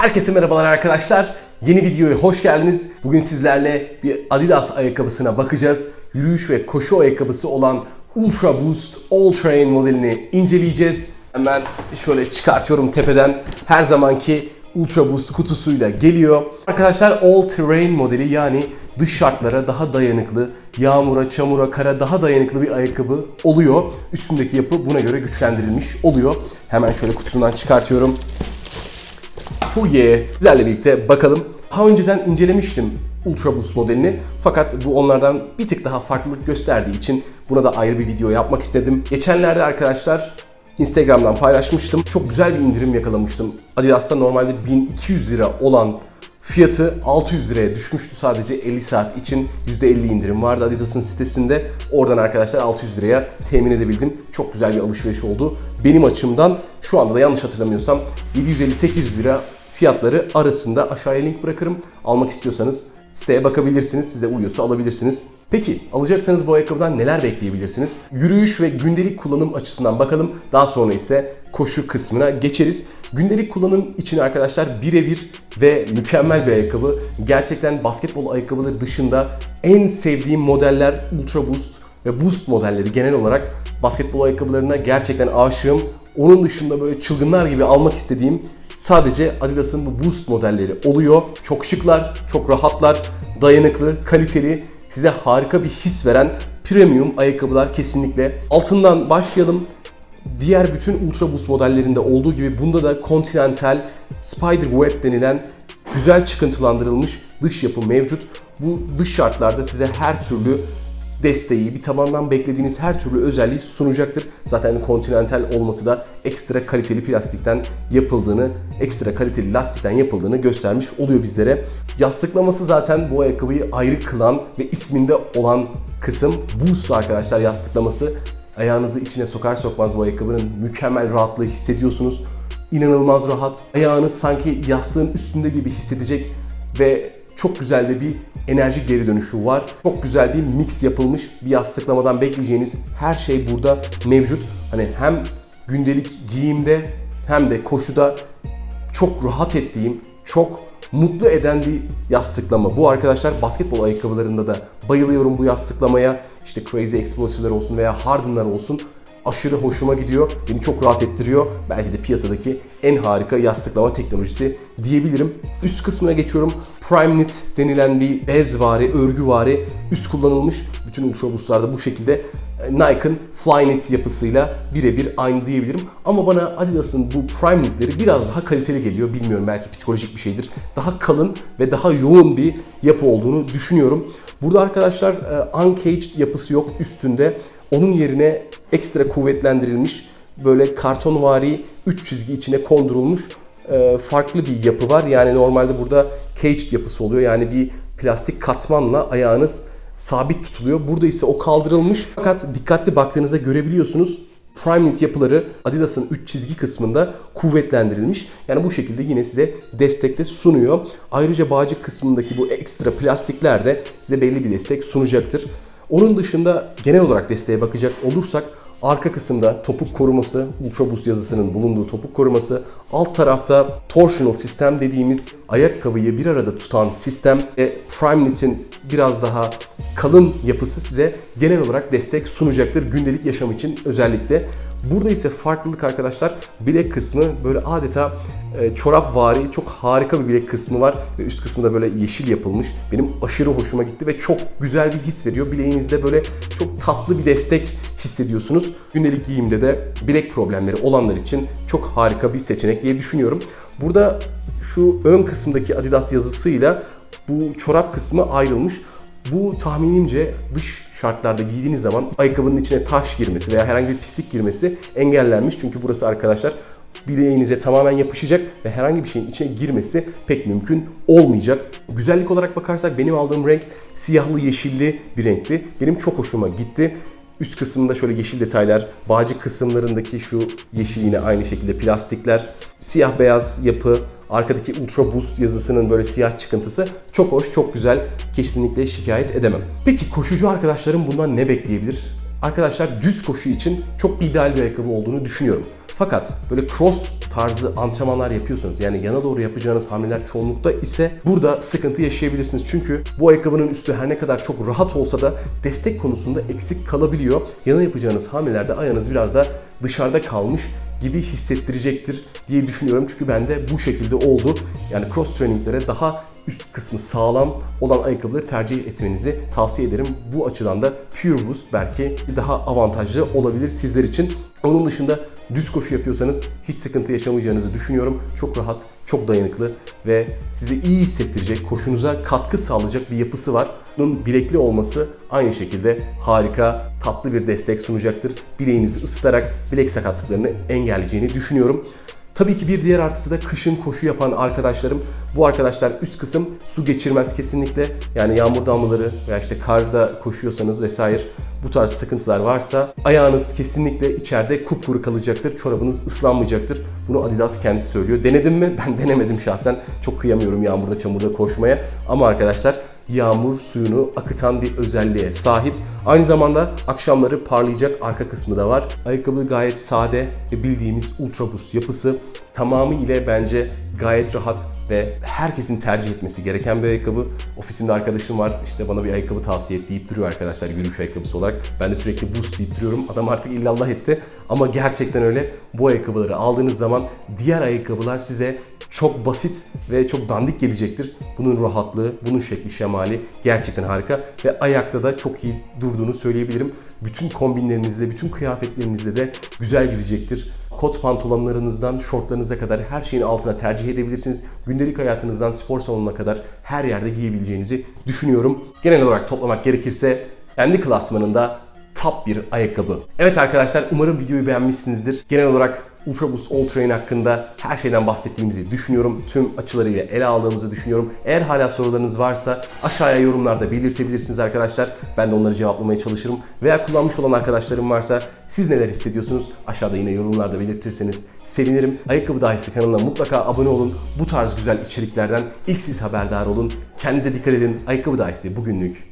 Herkese merhabalar arkadaşlar. Yeni videoya hoş geldiniz. Bugün sizlerle bir Adidas ayakkabısına bakacağız. Yürüyüş ve koşu ayakkabısı olan Ultra Boost All Terrain modelini inceleyeceğiz. Hemen şöyle çıkartıyorum tepeden. Her zamanki Ultra Boost kutusuyla geliyor. Arkadaşlar All Terrain modeli yani dış şartlara daha dayanıklı, yağmura, çamura, kara daha dayanıklı bir ayakkabı oluyor. Üstündeki yapı buna göre güçlendirilmiş oluyor. Hemen şöyle kutusundan çıkartıyorum. Yeah. Sizlerle birlikte bakalım. Daha önceden incelemiştim Ultra Boost modelini. Fakat bu onlardan bir tık daha farklılık gösterdiği için buna da ayrı bir video yapmak istedim. Geçenlerde arkadaşlar Instagram'dan paylaşmıştım. Çok güzel bir indirim yakalamıştım. Adidas'ta normalde 1200 lira olan fiyatı 600 liraya düşmüştü sadece 50 saat için %50 indirim vardı Adidas'ın sitesinde. Oradan arkadaşlar 600 liraya temin edebildim. Çok güzel bir alışveriş oldu. Benim açımdan şu anda da yanlış hatırlamıyorsam 750-800 lira fiyatları arasında aşağıya link bırakırım. Almak istiyorsanız siteye bakabilirsiniz. Size uyuyorsa alabilirsiniz. Peki alacaksanız bu ayakkabıdan neler bekleyebilirsiniz? Yürüyüş ve gündelik kullanım açısından bakalım. Daha sonra ise koşu kısmına geçeriz. Gündelik kullanım için arkadaşlar birebir ve mükemmel bir ayakkabı. Gerçekten basketbol ayakkabıları dışında en sevdiğim modeller Ultra Boost ve Boost modelleri genel olarak basketbol ayakkabılarına gerçekten aşığım. Onun dışında böyle çılgınlar gibi almak istediğim sadece Adidas'ın bu Boost modelleri oluyor. Çok şıklar, çok rahatlar, dayanıklı, kaliteli, size harika bir his veren premium ayakkabılar kesinlikle. Altından başlayalım. Diğer bütün Ultra Boost modellerinde olduğu gibi bunda da Continental Spider Web denilen güzel çıkıntılandırılmış dış yapı mevcut. Bu dış şartlarda size her türlü desteği, bir tabandan beklediğiniz her türlü özelliği sunacaktır. Zaten Continental olması da ekstra kaliteli plastikten yapıldığını, ekstra kaliteli lastikten yapıldığını göstermiş oluyor bizlere. Yastıklaması zaten bu ayakkabıyı ayrı kılan ve isminde olan kısım Boost arkadaşlar yastıklaması. Ayağınızı içine sokar sokmaz bu ayakkabının mükemmel rahatlığı hissediyorsunuz. İnanılmaz rahat. Ayağınız sanki yastığın üstünde gibi hissedecek ve çok güzel de bir enerji geri dönüşü var. Çok güzel bir mix yapılmış bir yastıklamadan bekleyeceğiniz her şey burada mevcut. Hani hem gündelik giyimde hem de koşuda çok rahat ettiğim, çok mutlu eden bir yastıklama. Bu arkadaşlar basketbol ayakkabılarında da bayılıyorum bu yastıklamaya. İşte Crazy Explosive'ler olsun veya Harden'lar olsun aşırı hoşuma gidiyor. Beni çok rahat ettiriyor. Belki de piyasadaki en harika yastıklama teknolojisi diyebilirim. Üst kısmına geçiyorum. Prime Knit denilen bir bezvari, örgüvari üst kullanılmış. Bütün Ultraboost'larda bu şekilde Nike'ın Flyknit yapısıyla birebir aynı diyebilirim. Ama bana Adidas'ın bu Prime Knit'leri biraz daha kaliteli geliyor. Bilmiyorum belki psikolojik bir şeydir. Daha kalın ve daha yoğun bir yapı olduğunu düşünüyorum. Burada arkadaşlar uncaged yapısı yok üstünde. Onun yerine ekstra kuvvetlendirilmiş böyle kartonvari 3 çizgi içine kondurulmuş e, farklı bir yapı var. Yani normalde burada caged yapısı oluyor. Yani bir plastik katmanla ayağınız sabit tutuluyor. Burada ise o kaldırılmış. Fakat dikkatli baktığınızda görebiliyorsunuz. Prime Knit yapıları Adidas'ın 3 çizgi kısmında kuvvetlendirilmiş. Yani bu şekilde yine size destekte sunuyor. Ayrıca bağcık kısmındaki bu ekstra plastikler de size belli bir destek sunacaktır. Onun dışında genel olarak desteğe bakacak olursak arka kısımda topuk koruması, Ultra yazısının bulunduğu topuk koruması, alt tarafta torsional sistem dediğimiz ayakkabıyı bir arada tutan sistem ve Prime Knit'in biraz daha kalın yapısı size genel olarak destek sunacaktır gündelik yaşam için özellikle. Burada ise farklılık arkadaşlar bilek kısmı böyle adeta e, çorap vari çok harika bir bilek kısmı var ve üst kısmı da böyle yeşil yapılmış. Benim aşırı hoşuma gitti ve çok güzel bir his veriyor. Bileğinizde böyle çok tatlı bir destek hissediyorsunuz. Gündelik giyimde de bilek problemleri olanlar için çok harika bir seçenek diye düşünüyorum. Burada şu ön kısımdaki Adidas yazısıyla bu çorap kısmı ayrılmış. Bu tahminimce dış şartlarda giydiğiniz zaman ayakkabının içine taş girmesi veya herhangi bir pislik girmesi engellenmiş. Çünkü burası arkadaşlar bileğinize tamamen yapışacak ve herhangi bir şeyin içine girmesi pek mümkün olmayacak. Güzellik olarak bakarsak benim aldığım renk siyahlı yeşilli bir renkti. Benim çok hoşuma gitti. Üst kısmında şöyle yeşil detaylar, bağcık kısımlarındaki şu yeşil yine aynı şekilde plastikler, siyah beyaz yapı, arkadaki Ultra Boost yazısının böyle siyah çıkıntısı çok hoş, çok güzel. Kesinlikle şikayet edemem. Peki koşucu arkadaşlarım bundan ne bekleyebilir? Arkadaşlar düz koşu için çok ideal bir ayakkabı olduğunu düşünüyorum. Fakat böyle cross tarzı antrenmanlar yapıyorsanız yani yana doğru yapacağınız hamleler çoğunlukta ise burada sıkıntı yaşayabilirsiniz. Çünkü bu ayakkabının üstü her ne kadar çok rahat olsa da destek konusunda eksik kalabiliyor. Yana yapacağınız hamlelerde ayağınız biraz da dışarıda kalmış gibi hissettirecektir diye düşünüyorum. Çünkü bende bu şekilde oldu. Yani cross traininglere daha üst kısmı sağlam olan ayakkabıları tercih etmenizi tavsiye ederim. Bu açıdan da Pure Boost belki daha avantajlı olabilir sizler için. Onun dışında düz koşu yapıyorsanız hiç sıkıntı yaşamayacağınızı düşünüyorum. Çok rahat, çok dayanıklı ve sizi iyi hissettirecek, koşunuza katkı sağlayacak bir yapısı var. Bunun bilekli olması aynı şekilde harika, tatlı bir destek sunacaktır. Bileğinizi ısıtarak bilek sakatlıklarını engelleyeceğini düşünüyorum. Tabii ki bir diğer artısı da kışın koşu yapan arkadaşlarım. Bu arkadaşlar üst kısım su geçirmez kesinlikle. Yani yağmur damlaları veya işte karda koşuyorsanız vesaire bu tarz sıkıntılar varsa ayağınız kesinlikle içeride kupkuru kalacaktır. Çorabınız ıslanmayacaktır. Bunu Adidas kendisi söylüyor. Denedim mi? Ben denemedim şahsen. Çok kıyamıyorum yağmurda çamurda koşmaya. Ama arkadaşlar yağmur suyunu akıtan bir özelliğe sahip. Aynı zamanda akşamları parlayacak arka kısmı da var. Ayakkabı gayet sade ve bildiğimiz Ultra Boost yapısı. Tamamı ile bence gayet rahat ve herkesin tercih etmesi gereken bir ayakkabı. Ofisimde arkadaşım var işte bana bir ayakkabı tavsiye et deyip duruyor arkadaşlar yürüyüş ayakkabısı olarak. Ben de sürekli Boost deyip duruyorum. Adam artık illallah etti. Ama gerçekten öyle. Bu ayakkabıları aldığınız zaman diğer ayakkabılar size çok basit ve çok dandik gelecektir. Bunun rahatlığı, bunun şekli şemali gerçekten harika ve ayakta da çok iyi durduğunu söyleyebilirim. Bütün kombinlerinizde, bütün kıyafetlerinizde de güzel gidecektir. Kot pantolonlarınızdan şortlarınıza kadar her şeyin altına tercih edebilirsiniz. Gündelik hayatınızdan spor salonuna kadar her yerde giyebileceğinizi düşünüyorum. Genel olarak toplamak gerekirse kendi klasmanında top bir ayakkabı. Evet arkadaşlar umarım videoyu beğenmişsinizdir. Genel olarak Ultra Boost All Train hakkında her şeyden bahsettiğimizi düşünüyorum. Tüm açılarıyla ele aldığımızı düşünüyorum. Eğer hala sorularınız varsa aşağıya yorumlarda belirtebilirsiniz arkadaşlar. Ben de onları cevaplamaya çalışırım. Veya kullanmış olan arkadaşlarım varsa siz neler hissediyorsunuz? Aşağıda yine yorumlarda belirtirseniz sevinirim. Ayakkabı Dahisi kanalına mutlaka abone olun. Bu tarz güzel içeriklerden ilk siz haberdar olun. Kendinize dikkat edin. Ayakkabı Dahisi bugünlük